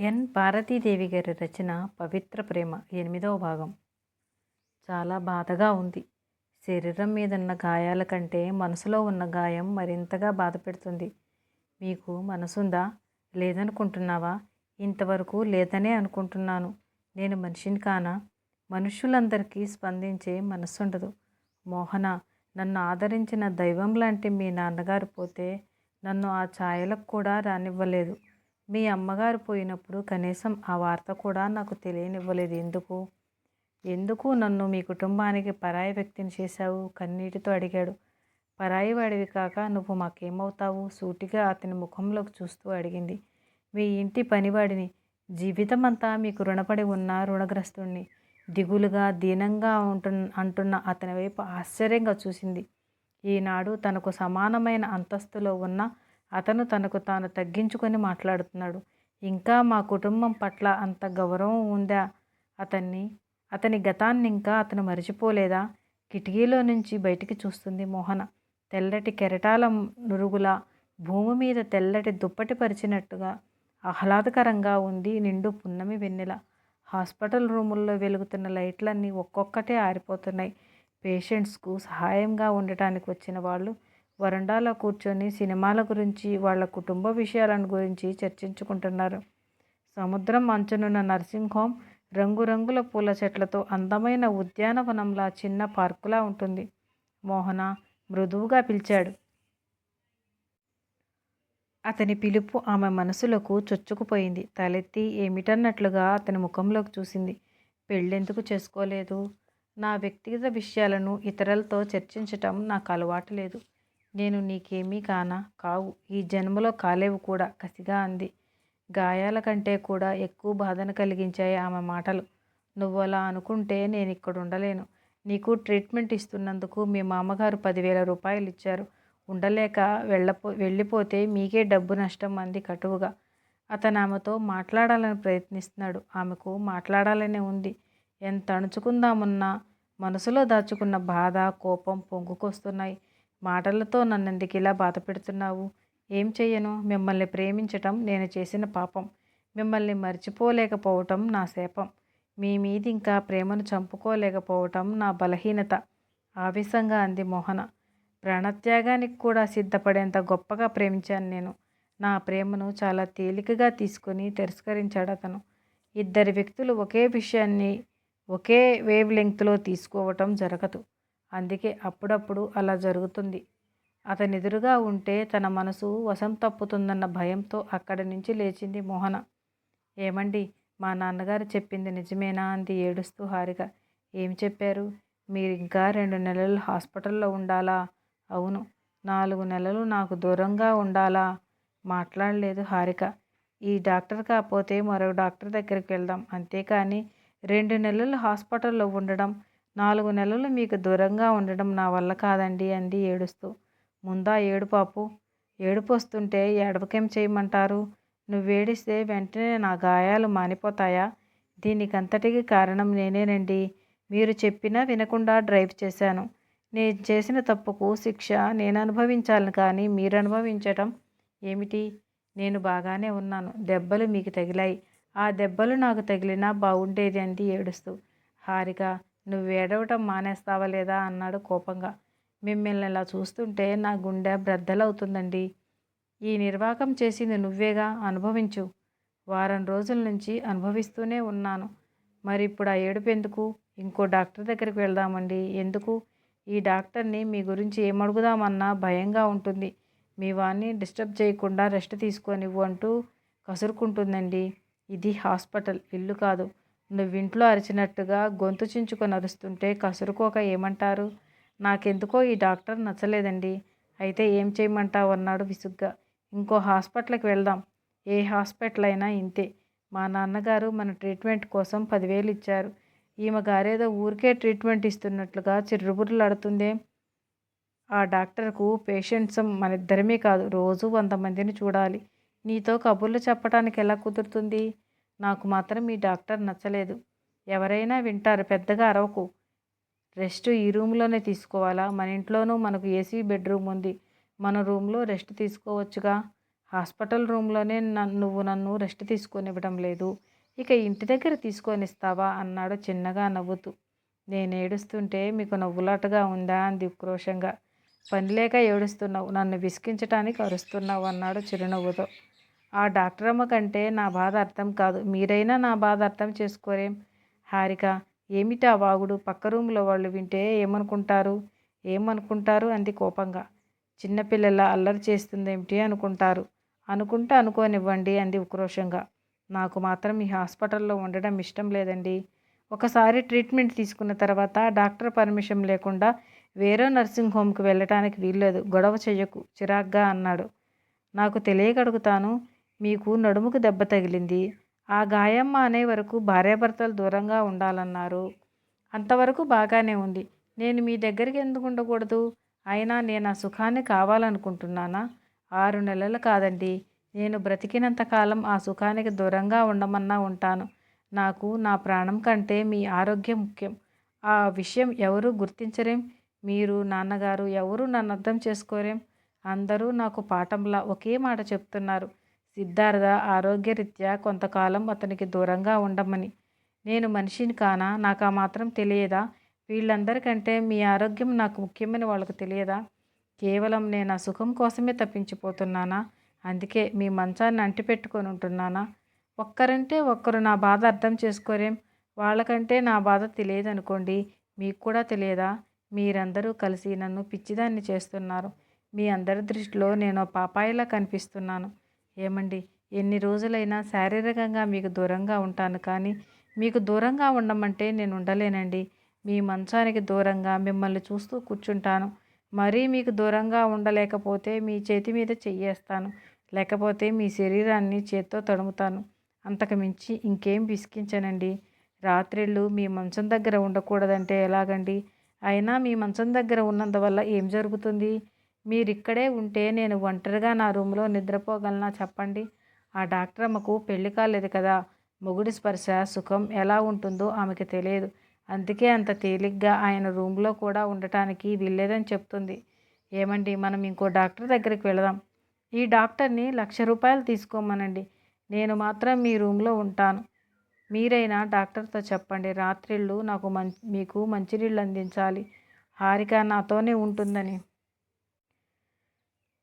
ఎన్. భారతీదేవి గారి రచన పవిత్ర ప్రేమ ఎనిమిదవ భాగం. చాలా బాధగా ఉంది. శరీరం మీద ఉన్న గాయాల కంటే మనసులో ఉన్న గాయం మరింతగా బాధ పెడుతుంది. మీకు మనసుందా? లేదనుకుంటున్నావా? ఇంతవరకు లేదనే అనుకుంటున్నాను. నేను మనిషిని కానా? మనుషులందరికీ స్పందించే మనసుండదు. మోహన నన్ను ఆదరించిన దైవం లాంటి మీ నాన్నగారు పోతే నన్ను ఆ ఛాయలకు కూడా రానివ్వలేదు. మీ అమ్మగారు పోయినప్పుడు కనీసం ఆ వార్త కూడా నాకు తెలియనివ్వలేదు. ఎందుకు? ఎందుకు నన్ను మీ కుటుంబానికి పరాయి వ్యక్తిని చేశావు? కన్నీటితో అడిగాడు. పరాయి వాడివి కాక నువ్వు మాకేమవుతావు? సూటిగా అతని ముఖంలోకి చూస్తూ అడిగింది. మీ ఇంటి పనివాడిని. జీవితమంతా మీకు రుణపడి ఉన్న రుణగ్రస్తుణ్ణి. దిగులుగా దీనంగా ఉంటున్న అంటున్న అతని వైపు ఆశ్చర్యంగా చూసింది. ఈనాడు తనకు సమానమైన అంతస్తులో ఉన్న అతను తనకు తాను తగ్గించుకొని మాట్లాడుతున్నాడు. ఇంకా మా కుటుంబం పట్ల అంత గౌరవం ఉందా? అతన్ని అతని గతాన్ని ఇంకా అతను మరిచిపోలేదా? కిటికీలో నుంచి బయటికి చూస్తుంది మోహన. తెల్లటి కెరటాల నురుగుల భూమి మీద తెల్లటి దుప్పటి పరిచినట్టుగా ఆహ్లాదకరంగా ఉంది నిండు పున్నమి వెన్నెల. హాస్పిటల్ రూముల్లో వెలుగుతున్న లైట్లన్నీ ఒక్కొక్కటే ఆరిపోతున్నాయి. పేషెంట్స్కు సహాయంగా ఉండటానికి వచ్చిన వాళ్ళు వరండాలో కూర్చొని సినిమాల గురించి వాళ్ళ కుటుంబ విషయాలను గురించి చర్చించుకుంటున్నారు. సముద్రం అంచునున్న నర్సింగ్ హోమ్ రంగురంగుల పూల చెట్లతో అందమైన ఉద్యానవనంలా చిన్న పార్కులా ఉంటుంది. మోహన మృదువుగా పిలిచాడు. అతని పిలుపు ఆమె మనసులకు చొచ్చుకుపోయింది. తలెత్తి ఏమిటన్నట్లుగా అతని ముఖంలోకి చూసింది. పెళ్ళెందుకు చేసుకోలేదు? నా వ్యక్తిగత విషయాలను ఇతరులతో చర్చించటం నాకు అలవాటు లేదు. నేను నీకేమీ కానా? కావు. ఈ జన్మలో కాలేవు కూడా. కసిగా అంది. గాయాల కంటే కూడా ఎక్కువ బాధను కలిగించాయి ఆమె మాటలు. నువ్వు అలా అనుకుంటే నేను ఇక్కడ ఉండలేను నీకు ట్రీట్మెంట్ ఇస్తున్నందుకు మీ మామగారు పదివేల రూపాయలు ఇచ్చారు ఉండలేక వెళ్ళపో వెళ్ళిపోతే మీకే డబ్బు నష్టం అంది కటువుగా. అతను ఆమెతో మాట్లాడాలని ప్రయత్నిస్తున్నాడు. ఆమెకు మాట్లాడాలనే ఉంది. ఎంత అణుచుకుందామున్నా మనసులో దాచుకున్న బాధ కోపం పొంగుకొస్తున్నాయి. మాటలతో నన్నెందుకు ఇలా బాధ పెడుతున్నావు? ఏం చెయ్యను? మిమ్మల్ని ప్రేమించటం నేను చేసిన పాపం. మిమ్మల్ని మర్చిపోలేకపోవటం నా శాపం. మీ మీది ఇంకా ప్రేమను చంపుకోలేకపోవటం నా బలహీనత. ఆవేశంగా అంది మోహన. ప్రాణత్యాగానికి కూడా సిద్ధపడేంత గొప్పగా ప్రేమించాను నేను. నా ప్రేమను చాలా తేలికగా తీసుకుని తిరస్కరించాడు అతను. ఇద్దరి వ్యక్తులు ఒకే విషయాన్ని ఒకే వేవ్ లెంగ్త్లో తీసుకోవటం జరగదు. అందుకే అప్పుడప్పుడు అలా జరుగుతుంది. అతని ఎదురుగా ఉంటే తన మనసు వశం తప్పుతుందన్న భయంతో అక్కడి నుంచి లేచింది మోహన. ఏమండి మా నాన్నగారు చెప్పింది నిజమేనా? అంది ఏడుస్తూ హారిక. ఏం చెప్పారు? మీరు ఇంకా రెండు నెలలు హాస్పిటల్లో ఉండాలా? అవును. నాలుగు నెలలు నాకు దూరంగా ఉండాలా? మాట్లాడలేదు హారిక. ఈ డాక్టర్ కాకపోతే మరో డాక్టర్ దగ్గరికి వెళ్దాం. అంతేకాని రెండు నెలలు హాస్పిటల్లో ఉండడం నాలుగు నెలలు మీకు దూరంగా ఉండడం నా వల్ల కాదండి అంది ఏడుస్తూ. ముందా ఏడు పాపు ఏడుపు వస్తుంటే ఏడవకేం చేయమంటారు? నువ్వేడిస్తే వెంటనే నా గాయాలు మానిపోతాయా? దీనికంతటికి కారణం నేనేనండి. మీరు చెప్పినా వినకుండా డ్రైవ్ చేశాను. నేను చేసిన తప్పుకు శిక్ష నేను అనుభవించాలి కానీ మీరు అనుభవించటం ఏమిటి? నేను బాగానే ఉన్నాను. దెబ్బలు మీకు తగిలాయి. ఆ దెబ్బలు నాకు తగిలినా బాగుండేది అంది ఏడుస్తూ. హారిక నువ్వు ఏడవటం మానేస్తావా లేదా అన్నాడు కోపంగా. మిమ్మల్ని ఇలా చూస్తుంటే నా గుండె బ్రద్దలవుతుందండి. ఈ నిర్వాకం చేసింది నువ్వేగా అనుభవించు. వారం రోజుల నుంచి అనుభవిస్తూనే ఉన్నాను. మరి ఇప్పుడు ఆ ఏడుపు ఎందుకు? ఇంకో డాక్టర్ దగ్గరికి వెళ్దామండి. ఎందుకు? ఈ డాక్టర్ని మీ గురించి ఏమడుగుదామన్నా భయంగా ఉంటుంది. మీ వాడిని డిస్టర్బ్ చేయకుండా రెస్ట్ తీసుకొనివ్వు అంటూ కసురుకుంటుందండి. ఇది హాస్పిటల్ ఇల్లు కాదు. నువ్వింట్లో అరిచినట్టుగా గొంతు చించుకొని అరుస్తుంటే కసురుకోక ఏమంటారు? నాకెందుకో ఈ డాక్టర్ నచ్చలేదండి. అయితే ఏం చేయమంటావు? అన్నాడు విసుగ్గా. ఇంకో హాస్పిటల్కి వెళ్దాం. ఏ హాస్పిటల్ అయినా ఇంతే. మా నాన్నగారు మన ట్రీట్మెంట్ కోసం పదివేలు ఇచ్చారు. ఈమె గారేదో ఊరికే ట్రీట్మెంట్ ఇస్తున్నట్లుగా చిర్రుబుర్రులాడుతుందే. ఆ డాక్టర్కు పేషెంట్స్ మన ఇద్దరమే కాదు. రోజు వంద మందిని చూడాలి. నీతో కబుర్లు చెప్పడానికి ఎలా కుదురుతుంది? నాకు మాత్రం ఈ డాక్టర్ నచ్చలేదు. ఎవరైనా వింటారు పెద్దగా అరవకు. రెస్ట్ ఈ రూమ్లోనే తీసుకోవాలా? మన ఇంట్లోనూ మనకు ఏసీ బెడ్రూమ్ ఉంది. మన రూమ్లో రెస్ట్ తీసుకోవచ్చుగా? హాస్పిటల్ రూమ్లోనే నన్ను నువ్వు నన్ను రెస్ట్ తీసుకొనివ్వడం లేదు. ఇక ఇంటి దగ్గర తీసుకొనిస్తావా? అన్నాడు చిన్నగా నవ్వుతూ. నేను ఏడుస్తుంటే మీకు నవ్వులాటగా ఉందా? అంది ఉక్రోషంగా. పనిలేక ఏడుస్తున్నావు. నన్ను విసిగించటానికి అరుస్తున్నావు అన్నాడు చిరునవ్వుతో. ఆ డాక్టర్ అమ్మ కంటే నా బాధ అర్థం కాదు. మీరైనా నా బాధ అర్థం చేసుకోరేం? హారిక ఏమిటా వాగుడు? పక్క రూమ్లో వాళ్ళు వింటే ఏమనుకుంటారు? ఏమనుకుంటారు? అంది కోపంగా. చిన్నపిల్లల అల్లరి చేస్తుందేమిటి అనుకుంటారు? అనుకుంటే అనుకోనివ్వండి అంది ఉక్రోషంగా. నాకు మాత్రం ఈ హాస్పిటల్లో ఉండడం ఇష్టం లేదండి. ఒకసారి ట్రీట్మెంట్ తీసుకున్న తర్వాత డాక్టర్ పర్మిషన్ లేకుండా వేరే నర్సింగ్ హోమ్కి వెళ్ళటానికి వీల్లేదు. గొడవ చెయ్యకు చిరాగ్గా అన్నాడు. నాకు తెలియగడుగుతాను మీకు నడుముకు దెబ్బ తగిలింది. ఆ గాయమ్మ అనే వరకు భార్యాభర్తలు దూరంగా ఉండాలన్నారు. అంతవరకు బాగానే ఉంది. నేను మీ దగ్గరికి ఎందుకు ఉండకూడదు? అయినా నేను ఆ సుఖాన్ని కావాలనుకుంటున్నానా? ఆరు నెలలు కాదండి. నేను బ్రతికినంత కాలం ఆ సుఖానికి దూరంగా ఉండమన్నా ఉంటాను. నాకు నా ప్రాణం కంటే మీ ఆరోగ్యం ముఖ్యం. ఆ విషయం ఎవరు గుర్తించరేం? మీరు నాన్నగారు ఎవరు నన్ను అర్థం చేసుకోరేం? అందరూ నాకు పాఠంలా ఒకే మాట చెప్తున్నారు. సిద్ధార్థ ఆరోగ్యరీత్యా కొంతకాలం అతనికి దూరంగా ఉండమని. నేను మనిషిని కానా? నాకు ఆ మాత్రం తెలియదా? వీళ్ళందరికంటే మీ ఆరోగ్యం నాకు ముఖ్యమని వాళ్ళకు తెలియదా? కేవలం నేను ఆ సుఖం కోసమే తప్పించిపోతున్నానా? అందుకే మీ మంచాన్ని అంటిపెట్టుకొని ఉంటున్నానా? ఒక్కరంటే ఒక్కరు నా బాధ అర్థం చేసుకోరేం? వాళ్ళకంటే నా బాధ తెలియదనుకోండి. మీకు కూడా తెలియదా? మీరందరూ కలిసి నన్ను పిచ్చిదాన్ని చేస్తున్నారు. మీ అందరి దృష్టిలో నేను పాపాయిలా కనిపిస్తున్నాను. ఏమండి? ఎన్ని రోజులైనా శారీరకంగా మీకు దూరంగా ఉంటాను కానీ మీకు దూరంగా ఉండమంటే నేను ఉండలేనండి. మీ మంచానికి దూరంగా మిమ్మల్ని చూస్తూ కూర్చుంటాను. మరీ మీకు దూరంగా ఉండలేకపోతే మీ చేతి మీద చెయ్యేస్తాను. లేకపోతే మీ శరీరాన్ని చేత్తో తడుముతాను. అంతకు మించి ఇంకేం విసిగించనండి. రాత్రిళ్ళు మీ మంచం దగ్గర ఉండకూడదంటే ఎలాగండి? అయినా మీ మంచం దగ్గర ఉన్నందువల్ల ఏం జరుగుతుంది? మీరిక్కడే ఉంటే నేను ఒంటరిగా నా రూమ్లో నిద్రపోగలనా చెప్పండి. ఆ డాక్టర్ అమ్మకు పెళ్ళి కాలేదు కదా. మొగుడి స్పర్శ సుఖం ఎలా ఉంటుందో ఆమెకి తెలియదు. అందుకే అంత తేలిగ్గా ఆయన రూమ్లో కూడా ఉండటానికి వీల్లేదని చెప్తుంది. ఏమండి మనం ఇంకో డాక్టర్ దగ్గరికి వెళదాం. ఈ డాక్టర్ని లక్ష రూపాయలు తీసుకోమనండి. నేను మాత్రం మీ రూమ్లో ఉంటాను. మీరైనా డాక్టర్తో చెప్పండి. రాత్రిళ్ళు నాకు మం మీకు మంచినీళ్ళు అందించాలి. హారిక నాతోనే ఉంటుందని.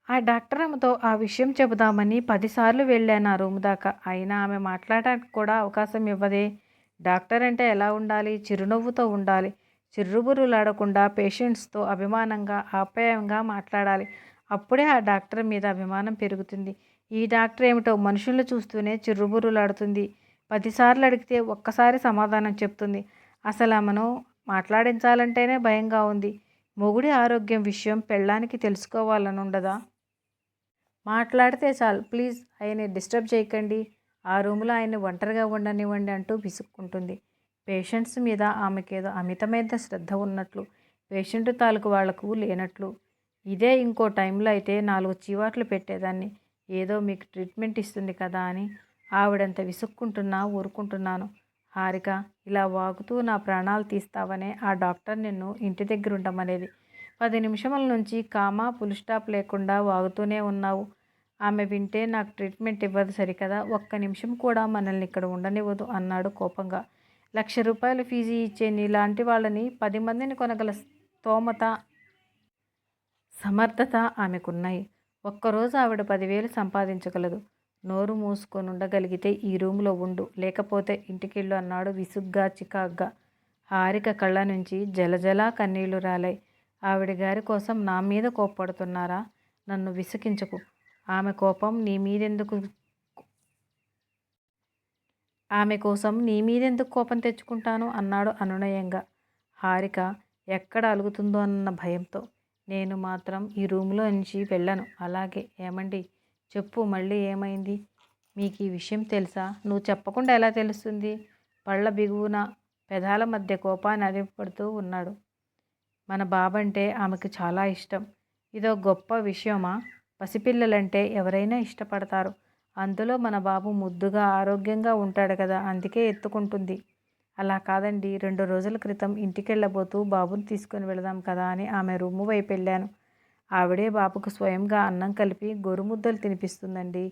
ఆ డాక్టర్ అమ్మతో ఆ విషయం చెబుదామని పదిసార్లు వెళ్ళాను ఆ రూమ్ దాకా. అయినా ఆమె మాట్లాడడానికి కూడా అవకాశం ఇవ్వదే. డాక్టర్ అంటే ఎలా ఉండాలి? చిరునవ్వుతో ఉండాలి. చిర్రుబురులాడకుండా పేషెంట్స్తో అభిమానంగా ఆప్యాయంగా మాట్లాడాలి. అప్పుడే ఆ డాక్టర్ మీద అభిమానం పెరుగుతుంది. ఈ డాక్టర్ ఏమిటో మనుషులను చూస్తూనే చిర్రుబురులాడుతుంది పదిసార్లు అడిగితే ఒక్కసారి సమాధానం చెప్తుంది. అసలు ఆమెను మాట్లాడించాలంటేనే భయంగా ఉంది. మొగుడి ఆరోగ్యం విషయం పెళ్ళానికి తెలుసుకోవాలని ఉండదా మాట్లాడితే చాలు. ప్లీజ్ ఆయన్ని డిస్టర్బ్ చేయకండి. ఆ రూమ్లో ఆయన్ని ఒంటరిగా ఉండనివ్వండి అంటూ విసుక్కుంటుంది. పేషెంట్స్ మీద ఆమెకేదో అమితమైన శ్రద్ధ ఉన్నట్లు పేషెంట్ తాలూకు వాళ్ళకు లేనట్లు. ఇదే ఇంకో టైంలో అయితే నాలుగు చీవాట్లు పెట్టేదాన్ని. ఏదో మీకు ట్రీట్మెంట్ ఇస్తుంది కదా అని ఆవిడంత విసుక్కుంటున్నా ఊరుకుంటున్నాను. హారిక ఇలా వాగుతూ నా ప్రాణాలు తీస్తావనే ఆ డాక్టర్ నిన్ను ఇంటి దగ్గర ఉండమనేది. పది నిమిషముల నుంచి కామా ఫుల్ స్టాప్ లేకుండా వాగుతూనే ఉన్నావు. ఆమె వింటే నాకు ట్రీట్మెంట్ ఇవ్వదు సరికదా? ఒక్క నిమిషం కూడా మనల్ని ఇక్కడ ఉండనివ్వదు అన్నాడు కోపంగా. లక్ష రూపాయలు ఫీజు ఇచ్చే నీలాంటి వాళ్ళని పది మందిని కొనగల స్తోమత సమర్థత ఆమెకున్నాయి. ఒక్కరోజు ఆవిడ పదివేలు సంపాదించగలదు. నోరు మూసుకొని ఉండగలిగితే ఈ రూమ్లో ఉండు లేకపోతే ఇంటికెళ్ళు అన్నాడు విసుగ్గా చికాగ్గా. హారిక కళ్ళ నుంచి జలజలా కన్నీళ్ళు రాలాయి. ఆవిడ గారి కోసం నా మీద కోప్పడుతున్నారా? నన్ను విసికించకు. ఆమె కోపం నీ మీదెందుకు? ఆమె కోసం నీ మీదెందుకు కోపం తెచ్చుకుంటాను? అన్నాడు అనునయంగా. హారిక ఎక్కడ అలుగుతుందో అన్న భయంతో. నేను మాత్రం ఈ రూమ్లో నుంచి వెళ్ళను. అలాగే ఏమండి? చెప్పు మళ్ళీ ఏమైంది? మీకు ఈ విషయం తెలుసా? నువ్వు చెప్పకుండా ఎలా తెలుస్తుంది? పళ్ళ బిగువున పెదాల మధ్య కోపాన్ని అదిపడుతూ ఉన్నాడు. మన బాబంటే ఆమెకు చాలా ఇష్టం. ఇదో గొప్ప విషయమా? పసిపిల్లలంటే ఎవరైనా ఇష్టపడతారు. అందులో మన బాబు ముద్దుగా ఆరోగ్యంగా ఉంటాడు కదా అందుకే ఎత్తుకుంటుంది. అలా కాదండి రెండు రోజుల క్రితం ఇంటికెళ్ళబోతూ బాబుని తీసుకొని వెళదాం కదా అని ఆమె రూము వైపు వెళ్ళాను. ఆవిడే బాబుకు స్వయంగా అన్నం కలిపి గొరుముద్దలు తినిపిస్తుందండి.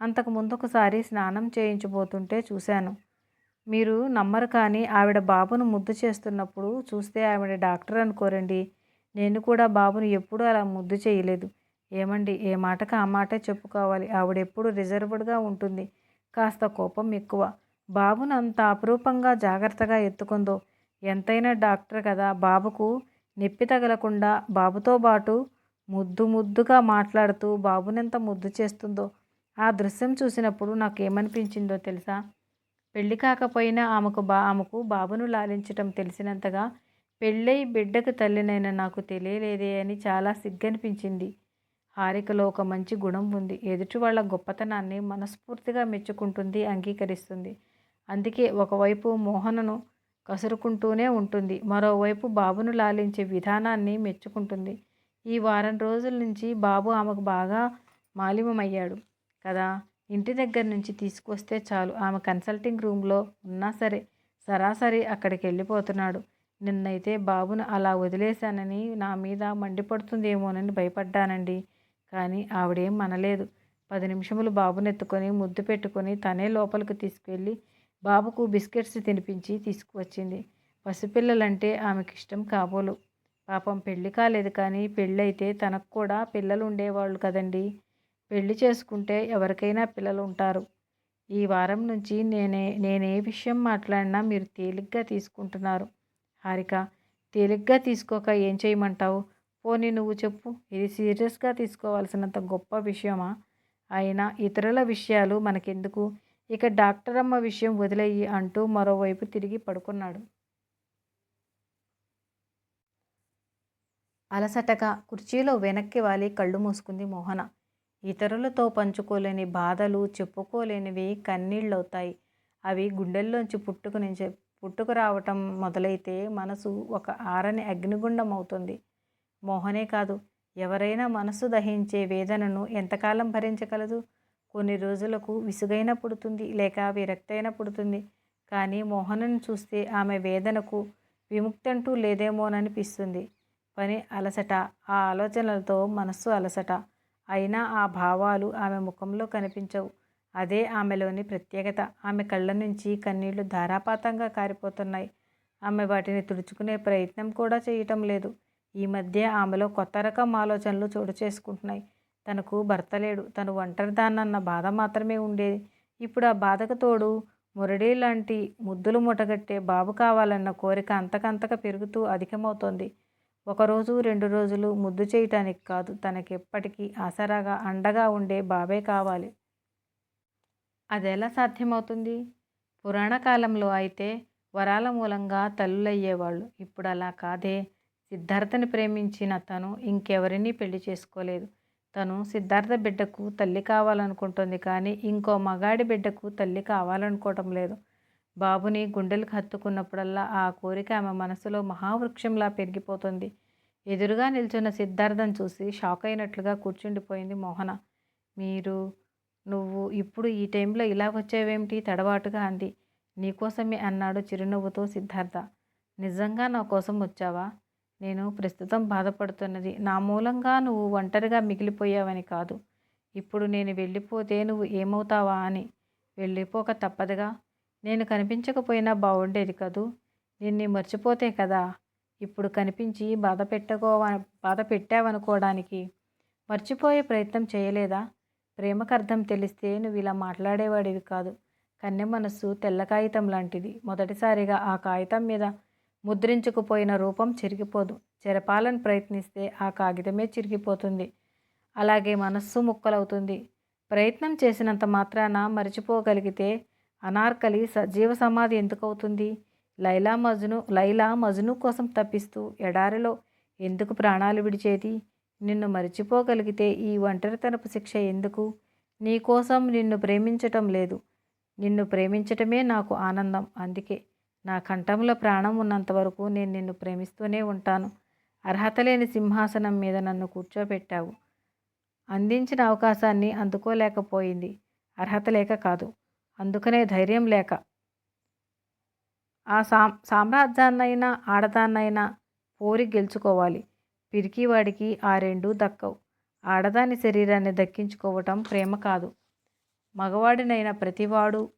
అంతకు ముందు ఒకసారి స్నానం చేయించబోతుంటే చూశాను. మీరు నమ్మరు కానీ ఆవిడ బాబును ముద్దు చేస్తున్నప్పుడు చూస్తే ఆవిడ డాక్టర్ అనుకోరండి. నేను కూడా బాబును ఎప్పుడూ అలా ముద్దు చేయలేదు. ఏమండి ఏ మాటకు ఆ మాటే చెప్పుకోవాలి. ఆవిడెప్పుడు రిజర్వ్డ్గా ఉంటుంది. కాస్త కోపం ఎక్కువ. బాబును అంత అపురూపంగా జాగ్రత్తగా ఎత్తుకుందో? ఎంతైనా డాక్టర్ కదా బాబుకు నొప్పి తగలకుండా బాబుతో పాటు ముద్దు ముద్దుగా మాట్లాడుతూ బాబునెంత ముద్దు చేస్తుందో? ఆ దృశ్యం చూసినప్పుడు నాకు ఏమనిపించిందో తెలుసా? పెళ్ళి కాకపోయినా ఆమెకు బా ఆమెకు బాబును లాలించటం తెలిసినంతగా పెళ్ళై బిడ్డకు తల్లినైన నాకు తెలియలేదే అని చాలా సిగ్గనిపించింది. హారికలో ఒక మంచి గుణం ఉంది. ఎదుటి వాళ్ళ గొప్పతనాన్ని మనస్ఫూర్తిగా మెచ్చుకుంటుంది అంగీకరిస్తుంది. అందుకే ఒకవైపు మోహనను కసురుకుంటూనే ఉంటుంది. మరోవైపు బాబును లాలించే విధానాన్ని మెచ్చుకుంటుంది. ఈ వారం రోజుల నుంచి బాబు ఆమెకు బాగా మాలిమమయ్యాడు కదా! ఇంటి దగ్గర నుంచి తీసుకొస్తే చాలు. ఆమె కన్సల్టింగ్ రూమ్లో ఉన్నా సరే సరాసరి అక్కడికి వెళ్ళిపోతున్నాడు నిన్నైతే బాబును అలా వదిలేశానని నా మీద మండిపడుతుందేమోనని భయపడ్డానండి. కానీ ఆవిడేం మనలేదు పది నిమిషములు బాబునెత్తుకొని ముద్దు పెట్టుకొని తనే లోపలికి తీసుకెళ్ళి బాబుకు బిస్కెట్స్ తినిపించి తీసుకువచ్చింది. పసిపిల్లలంటే ఆమెకి ఇష్టం కాబోలు. పాపం పెళ్ళి కాలేదు కానీ పెళ్ళైతే తనకు కూడా పిల్లలు ఉండేవాళ్ళు కదండి. పెళ్ళి చేసుకుంటే ఎవరికైనా పిల్లలు ఉంటారు ఈ వారం నుంచి నేనే నేనే విషయం మాట్లాడినా మీరు తేలిగ్గా తీసుకుంటున్నారు. హారిక తేలిగ్గా తీసుకోక ఏం చేయమంటావు? పోనీ నువ్వు చెప్పు. ఇది సీరియస్గా తీసుకోవాల్సినంత గొప్ప విషయమా? అయినా ఇతరుల విషయాలు మనకెందుకు? ఇక డాక్టర్ అమ్మ విషయం వదిలేయి అంటూ మరోవైపు తిరిగి పడుకున్నాడు. అలసటగా కుర్చీలో వెనక్కి వాలి కళ్ళు మూసుకుంది మోహన. ఇతరులతో పంచుకోలేని బాధలు చెప్పుకోలేనివి కన్నీళ్ళవుతాయి. అవి గుండెల్లోంచి పుట్టుకుని పుట్టుకు రావటం మొదలైతే మనసు ఒక ఆరని అగ్నిగుండం అవుతుంది. మోహనే కాదు. ఎవరైనా మనసు దహించే వేదనను ఎంతకాలం భరించగలదు? కొన్ని రోజులకు విసుగైన పుడుతుంది లేక విరక్తైన పుడుతుంది. కానీ మోహనను చూస్తే ఆమె వేదనకు విముక్తంటూ లేదేమోననిపిస్తుంది. పని అలసట ఆ ఆలోచనలతో మనస్సు అలసట. అయినా ఆ భావాలు ఆమె ముఖంలో కనిపించవు. అదే ఆమెలోని ప్రత్యేకత. ఆమె కళ్ళ నుంచి కన్నీళ్ళు ధారాపాతంగా కారిపోతున్నాయి. ఆమె వాటిని తుడుచుకునే ప్రయత్నం కూడా చేయటం లేదు. ఈ మధ్య ఆమెలో కొత్త రకం ఆలోచనలు చోటు చేసుకుంటున్నాయి. తనకు భర్త లేడు. తను ఒంటరిదాన్నన్న బాధ మాత్రమే ఉండేది. ఇప్పుడు ఆ బాధకు తోడు మురడి లాంటి ముద్దులు ముటగట్టే బాబు కావాలన్న కోరిక అంతకంతక పెరుగుతూ అధికమవుతోంది. ఒకరోజు రెండు రోజులు ముద్దు చేయటానికి కాదు. తనకెప్పటికీ ఆసరాగా అండగా ఉండే బాబే కావాలి. అదెలా సాధ్యమవుతుంది? పురాణ కాలంలో అయితే వరాల మూలంగా తల్లులయ్యేవాళ్ళు. ఇప్పుడు అలా కాదే. సిద్ధార్థని ప్రేమించిన తను ఇంకెవరినీ పెళ్ళి చేసుకోలేదు. తను సిద్ధార్థ బిడ్డకు తల్లి కావాలనుకుంటుంది కానీ ఇంకో మగాడి బిడ్డకు తల్లి కావాలనుకోవటం లేదు. బాబుని గుండెలకు హత్తుకున్నప్పుడల్లా ఆ కోరిక ఆమె మనసులో మహావృక్షంలా పెరిగిపోతుంది. ఎదురుగా నిల్చున్న సిద్ధార్థం చూసి షాక్ అయినట్లుగా కూర్చుండిపోయింది మోహన. మీరు నువ్వు ఇప్పుడు ఈ టైంలో ఇలా వచ్చేవేమిటి? తడబాటుగా అంది. నీకోసమే అన్నాడు చిరునవ్వుతో సిద్ధార్థ. నిజంగా నా కోసం వచ్చావా? నేను ప్రస్తుతం బాధపడుతున్నది. నా మూలంగా నువ్వు ఒంటరిగా మిగిలిపోయావని కాదు. ఇప్పుడు నేను వెళ్ళిపోతే నువ్వు ఏమవుతావా అని. వెళ్ళిపోక తప్పదుగా. నేను కనిపించకపోయినా బాగుండేది కదూ? నిన్ను మర్చిపోతే కదా? ఇప్పుడు కనిపించి బాధ పెట్టకోవా బాధ పెట్టావనుకోవడానికి మర్చిపోయే ప్రయత్నం చేయలేదా? ప్రేమకు అర్థం తెలిస్తే నువ్వు ఇలా మాట్లాడేవాడివి కాదు. కన్నె మనస్సు తెల్ల కాగితం లాంటిది. మొదటిసారిగా ఆ కాగితం మీద ముద్రించుకుపోయిన రూపం చిరిగిపోదు. చెరపాలని ప్రయత్నిస్తే ఆ కాగితమే చిరిగిపోతుంది. అలాగే మనస్సు ముక్కలవుతుంది. ప్రయత్నం చేసినంత మాత్రాన మర్చిపోగలిగితే అనార్కలి సజీవ సమాధి ఎందుకు అవుతుంది లైలా మజ్ను లైలా మజ్ను కోసం తప్పిస్తూ ఎడారిలో ఎందుకు ప్రాణాలు విడిచేది? నిన్ను మరిచిపోగలిగితే ఈ ఒంటరితనపు శిక్ష ఎందుకు? నీకోసం నిన్ను ప్రేమించటం లేదు. నిన్ను ప్రేమించటమే నాకు ఆనందం. అందుకే నా కంఠంలో ప్రాణం ఉన్నంత వరకు నేను నిన్ను ప్రేమిస్తూనే ఉంటాను. అర్హత లేని సింహాసనం మీద నన్ను కూర్చోబెట్టావు. అందించిన అవకాశాన్ని అందుకోలేకపోయింది. అర్హత లేక కాదు అందుకనే ధైర్యం లేక. ఆ సా సామ్రాజ్యాన్నైనా ఆడదాన్నైనా పోరి గెలుచుకోవాలి. పిరికివాడికి ఆ రెండూ దక్కవు. ఆడదాని శరీరాన్ని దక్కించుకోవటం ప్రేమ కాదు. మగవాడినైన ప్రతివాడు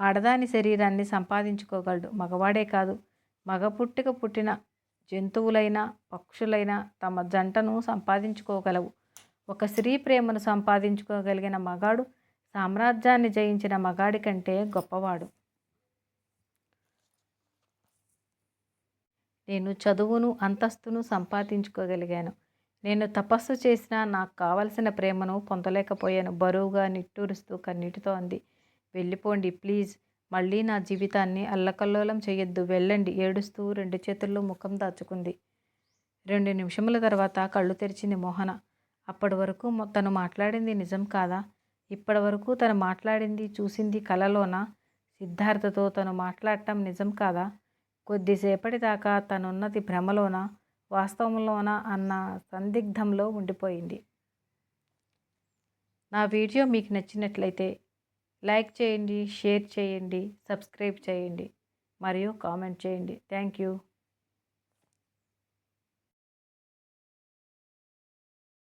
ఆడదాని శరీరాన్ని సంపాదించుకోగలడు. మగవాడే కాదు. మగ పుట్టుక పుట్టిన జంతువులైనా పక్షులైనా తమ జంటను సంపాదించుకోగలవు. ఒక స్త్రీ ప్రేమను సంపాదించుకోగలిగిన మగాడు సామ్రాజ్యాన్ని జయించిన మగాడి కంటే గొప్పవాడు. నేను చదువును అంతస్తును సంపాదించుకోగలిగాను. నేను తపస్సు చేసినా నాకు కావలసిన ప్రేమను పొందలేకపోయాను. బరువుగా నిట్టూరుస్తూ కన్నీటితో అంది. వెళ్ళిపోండి ప్లీజ్. మళ్ళీ నా జీవితాన్ని అల్లకల్లోలం చేయొద్దు. వెళ్ళండి. ఏడుస్తూ రెండు చేతుల్లో ముఖం దాచుకుంది. రెండు నిమిషముల తర్వాత కళ్ళు తెరిచింది మోహన. అప్పటి వరకు తను మాట్లాడింది నిజం కాదా? ఇప్పటి వరకు తను మాట్లాడింది చూసింది కలలోన? సిద్ధార్థతో తను మాట్లాడటం నిజం కాదా? కొద్దిసేపటి దాకా తనున్నది భ్రమలోన? వాస్తవంలోన? అన్న సందిగ్ధంలో ఉండిపోయింది. నా వీడియో మీకు నచ్చినట్లయితే లైక్ చేయండి షేర్ చేయండి సబ్స్క్రైబ్ చేయండి మరియు కామెంట్ చేయండి. Thank you.